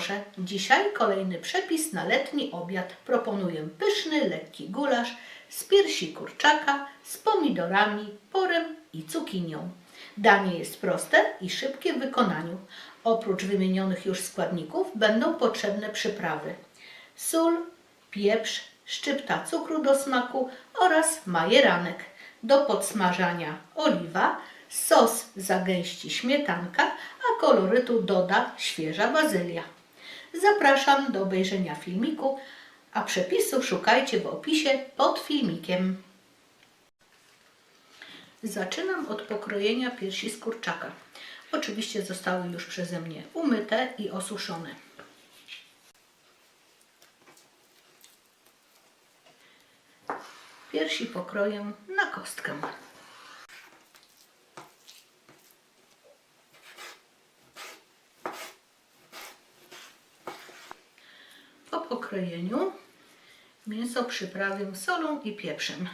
proszę, dzisiaj kolejny przepis na letni obiad. Proponuję pyszny, lekki gulasz z piersi kurczaka, z pomidorami, porem i cukinią. Danie jest proste i szybkie w wykonaniu. Oprócz wymienionych już składników będą potrzebne przyprawy. Sól, pieprz, szczypta cukru do smaku oraz majeranek. Do podsmażania oliwa, sos zagęści śmietanka, a kolorytu doda świeża bazylia. Zapraszam do obejrzenia filmiku, a przepisów szukajcie w opisie pod filmikiem. Zaczynam od pokrojenia piersi z kurczaka. Oczywiście zostały już przeze mnie umyte i osuszone. Piersi pokroję na kostkę. Po pokrojeniu mięso przyprawię solą i pieprzem.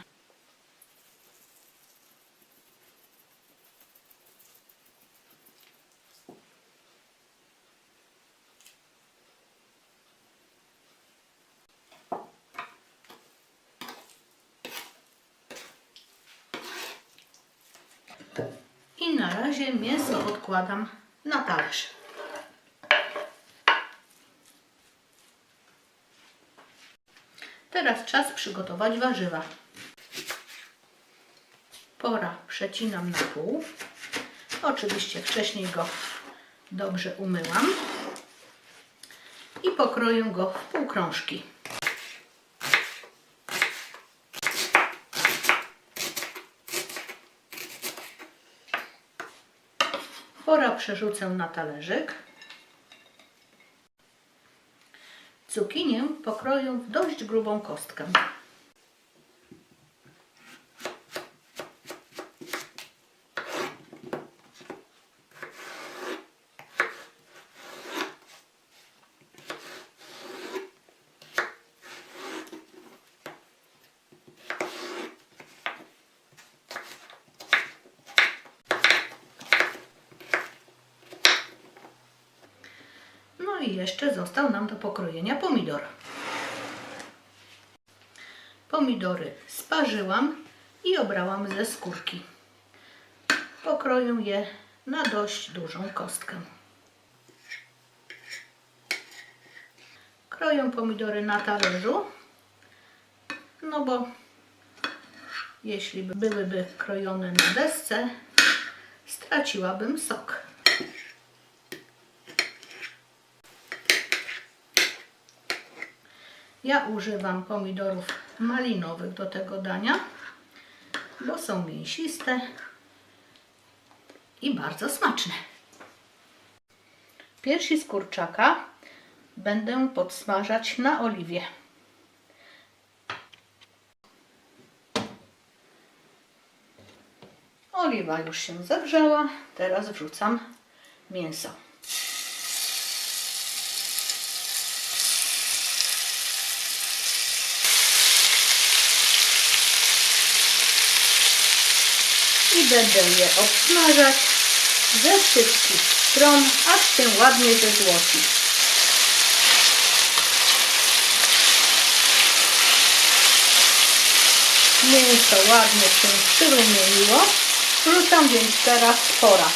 I na razie mięso odkładam na talerz. Teraz czas przygotować warzywa. Pora przecinam na pół. Oczywiście wcześniej go dobrze umyłam. I pokroję go w półkrążki. Pora przerzucę na talerzyk. Cukinię pokroję w dość grubą kostkę. No i jeszcze został nam do pokrojenia pomidor. Pomidory sparzyłam i obrałam ze skórki. Pokroję je na dość dużą kostkę. Kroję pomidory na talerzu, no bo jeśli by byłyby krojone na desce, straciłabym sok. Ja używam pomidorów malinowych do tego dania, bo są mięsiste i bardzo smaczne. Piersi z kurczaka będę podsmażać na oliwie. Oliwa już się zagrzała, teraz wrzucam mięso. Będę je obsmażać ze wszystkich stron, aż się ładnie zezłoci. Mięso ładnie się przyrumieniło. Wrzucam więc teraz spora.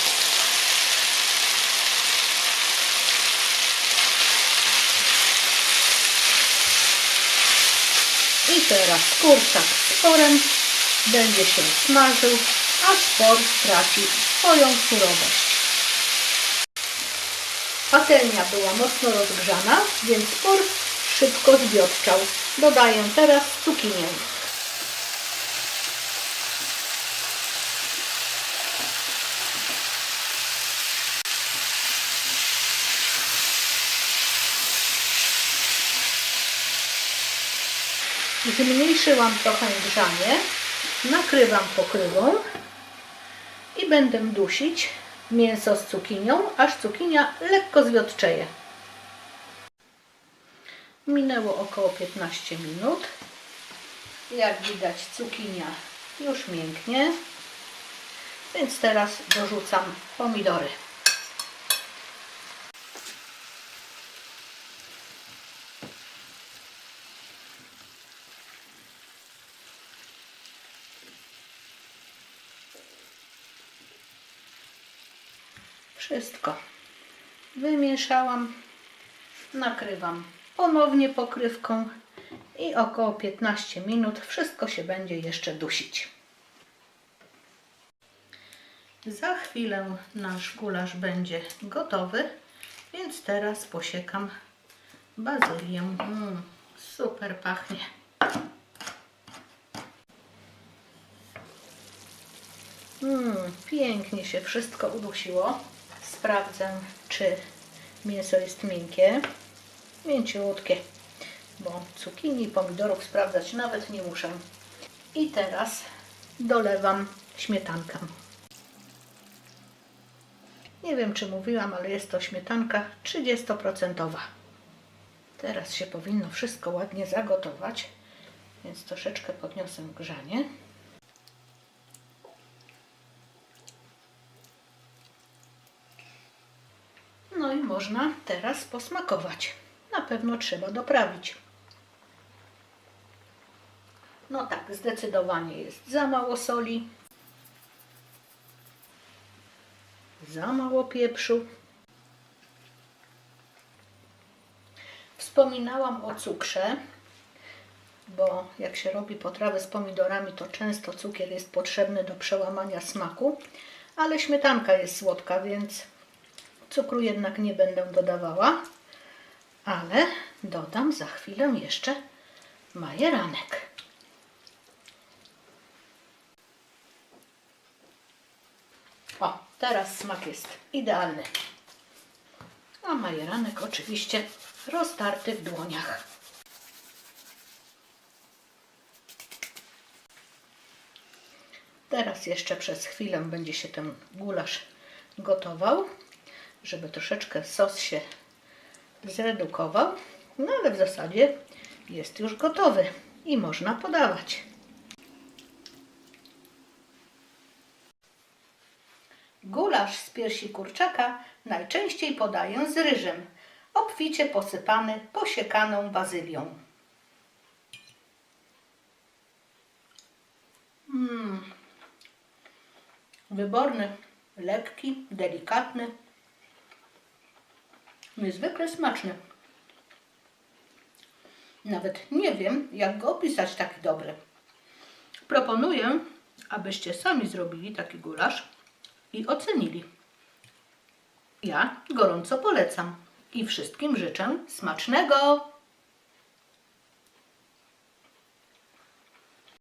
I teraz kurczak z sporem będzie się smażył, aż por traci swoją surowość. Patelnia była mocno rozgrzana, więc por szybko zbiotczał. Dodaję teraz cukinię. Zmniejszyłam trochę grzanie, nakrywam pokrywą będę dusić mięso z cukinią, aż cukinia lekko zwiotczeje. Minęło około 15 minut. Jak widać cukinia już mięknie, więc teraz dorzucam pomidory. Wszystko wymieszałam, nakrywam ponownie pokrywką i około 15 minut wszystko się będzie jeszcze dusić. Za chwilę nasz gulasz będzie gotowy, więc teraz posiekam bazylię. Mm, super pachnie. Mm, pięknie się wszystko udusiło. Sprawdzę, czy mięso jest miękkie. Mięciutkie, bo cukinii i pomidorów sprawdzać nawet nie muszę. I teraz dolewam śmietankę. Nie wiem, czy mówiłam, ale jest to śmietanka 30%. Teraz się powinno wszystko ładnie zagotować, więc troszeczkę podniosę grzanie. No i można teraz posmakować. Na pewno trzeba doprawić. No tak, zdecydowanie jest za mało soli, za mało pieprzu. Wspominałam o cukrze, bo jak się robi potrawy z pomidorami, to często cukier jest potrzebny do przełamania smaku, ale śmietanka jest słodka, więc cukru jednak nie będę dodawała, ale dodam za chwilę jeszcze majeranek. O, teraz smak jest idealny. A majeranek oczywiście roztarty w dłoniach. Teraz jeszcze przez chwilę będzie się ten gulasz gotował, żeby troszeczkę sos się zredukował. No ale w zasadzie jest już gotowy i można podawać. Gulasz z piersi kurczaka najczęściej podaję z ryżem, obficie posypany posiekaną bazylią. Mm. Wyborny, lekki, delikatny, niezwykle smaczny. Nawet nie wiem, jak go opisać taki dobry. Proponuję, abyście sami zrobili taki gulasz i ocenili. Ja gorąco polecam i wszystkim życzę smacznego!